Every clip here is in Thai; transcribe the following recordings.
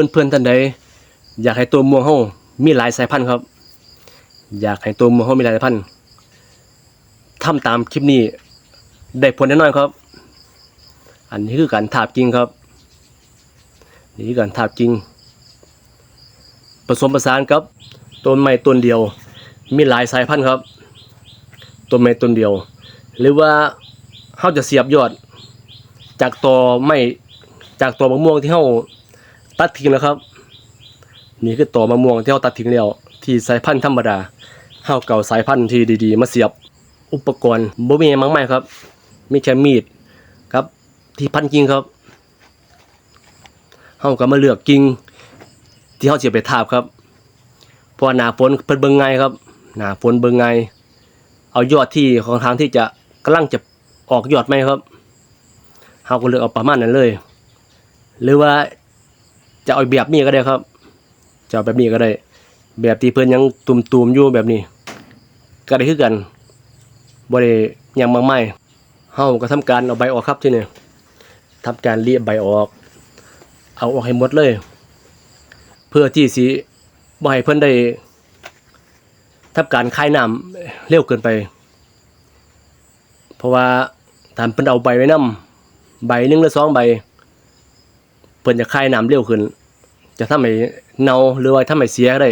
พื่อนเพื่อนๆท่านใดอยากให้ตัวม่วงเฮามีหลายสายพันธุ์ครับ อยากให้ตัวม่วงเฮามีหลายสายพันธุ์ทำตามคลิปนี้ได้ผลแน่นอนครับ อันนี้คือการทาบจริงครับ นี่คือการทาบจริง ผสมผสานกับต้นไม้ต้นเดียว มีหลายสายพันธุ์ครับต้นไม้ต้นเดียว หรือว่าเฮาจะเสียบยอด จากตอไม้จากตอมะม่วงที่เฮา ตัดทิ้งแล้วครับ นี่คือต่อมะม่วงที่เฮาตัดทิ้งแล้ว ที่สายพันธุ์ธรรมดาเฮาเก่าสายพันธุ์ที่ดีๆ มาเสียบอุปกรณ์บ่มีหยังมากมายครับ มีแค่มีดครับ ที่พันกิ่งครับเฮาก็มาเลือกกิ่งที่เฮาสิเอาไปทาบครับเพราะหน้าฝนเพิ่นเบิ่งง่ายครับ หน้าฝนเบิ่งง่ายเอายอดที่ของทางที่จะกำลังจะออกยอดใหมครับเฮาก็เลือกเอาประมาณนั้นเลย หรือว่า จะเอาแบบนี้ก็ได้ครับจะเอาแบบนี้ก็ได้ แบบที่เพิ่นยังตุ่มๆอยู่แบบนี้ ก็ได้คือกันบ่ได้ยังมากมายเฮาก็ทำการเอาใบออกครับที่นี่ทำการเลียใบออก เอาออกให้หมดเลย เพื่อที่สิบ่ให้เพิ่นได้ทำการคายน้ำเร็วเกินไป เพราะว่าถ้าเพิ่นเอาใบไว้นํใบหนึงหรือสองใบเพิ่นจะคายน้ำเร็วขึ้น จะทำให้เน่าหรือว่าทำให้เสียก็ได้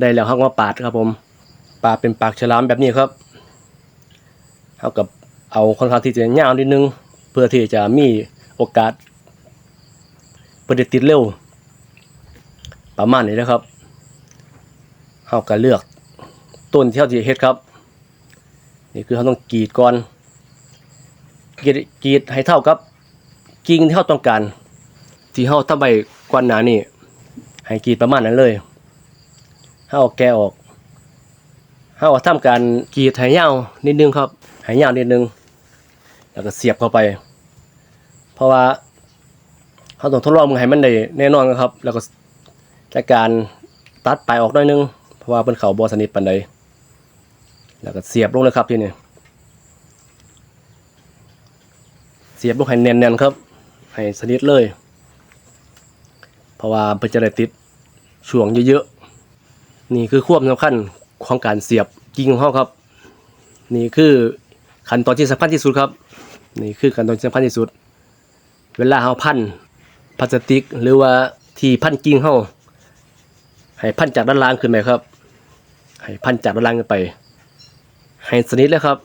ได้แล้วเฮาก็มาปาดครับผม ปาดเป็นปากฉลามแบบนี้ครับเฮากับเอาค่อนข้างที่จะยาวนิดนึง เพื่อที่จะมีโอกาสเพิ่นได้ติดเร็ว ประมาณนี้นะครับเฮาก็เลือกต้นที่เฮาสิเฮ็ดครับ นี่คือเฮาต้องกรีดก่อนกรีดกีดให้เท่ากับกิ่งที่เราต้องการ ที่เราทำใบกวนหนานี่ให้กรีดประมาณนั้นเลยเฮาเอาแกะออกเฮาทำการกรีดให้ยาวนิดนึงครับให้ยาวนิดนึง แล้วก็เสียบเข้าไป เพราะว่าเฮาต้องทดลองมึงให้มันได้แน่นอนครับ แล้วก็จัดการตัดปลายออกหน่อยนึง เพราะว่าเป็นเขาบ่สนิทปานใดแล้วก็เสียบลงเลยครับทีนี้เสียบลูกให้แน่นๆครับ ให้สนิทเลย เพราะว่าเพื่อจะได้ติดช่วงเยอะๆ นี่คือความสำคัญของการเสียบกิ่งของเขาครับ นี่คือขั้นตอนที่สำคัญที่สุดครับ นี่คือขั้นตอนที่สำคัญที่สุด เวลาเราพันพลาสติก หรือว่าที่พันกิ่งเขาให้พันจากด้านล่างขึ้นไปครับ ให้พันจากด้านล่างขึ้นไป ให้สนิทเลยครับ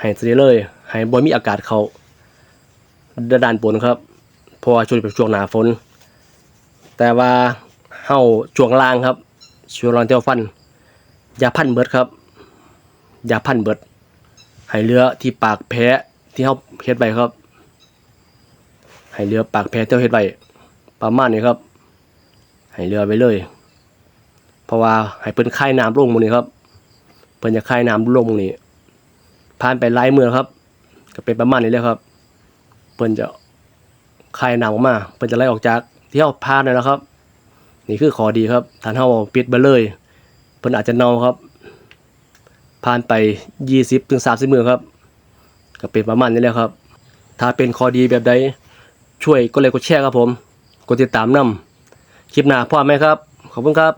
ให้สนิทเลย ให้บ่มีอากาศเขาด้านบนครับ เพราะว่าช่วงเป็นช่วงหนาฝน แต่ว่าเฮาช่วงล่างครับช่วงล่างเที่ยวฟันอย่าพันเบิดครับอย่าพันเบิดให้เลือที่ปากแผลที่เฮาเฮ็ดไว้ครับ ให้เลือปากแผลที่เฮาเฮ็ดไว้ประมาณนี้ครับ ให้เลือไว้เลย เพราะว่าให้เพิ่นคายน้ำลงมื้นี้ครับเพิ่นจะคายน้ำลงมื้นี้ผ่านไปหลายมื้อครับ ก็เป็นประมาณนี้เลยครับ เพิ่นจะคายน้ำออกมา เพิ่นจะไล่ออกจาก ที่เฮาพานนั่นแหละครับ นี่คือขอดีครับถ้าเฮาปิดไปเลยเพิ่นอาจจะเน่าครับ ผ่านไป 20ถึง30มื้อครับ ก็เป็นประมาณนี้แล้วครับ ถ้าเป็นขอดีแบบใดช่วยกดไลค์กดแชร์ครับผม กดติดตามนำคลิปหน้าพ่อมไหมครับ ขอบคุณครับ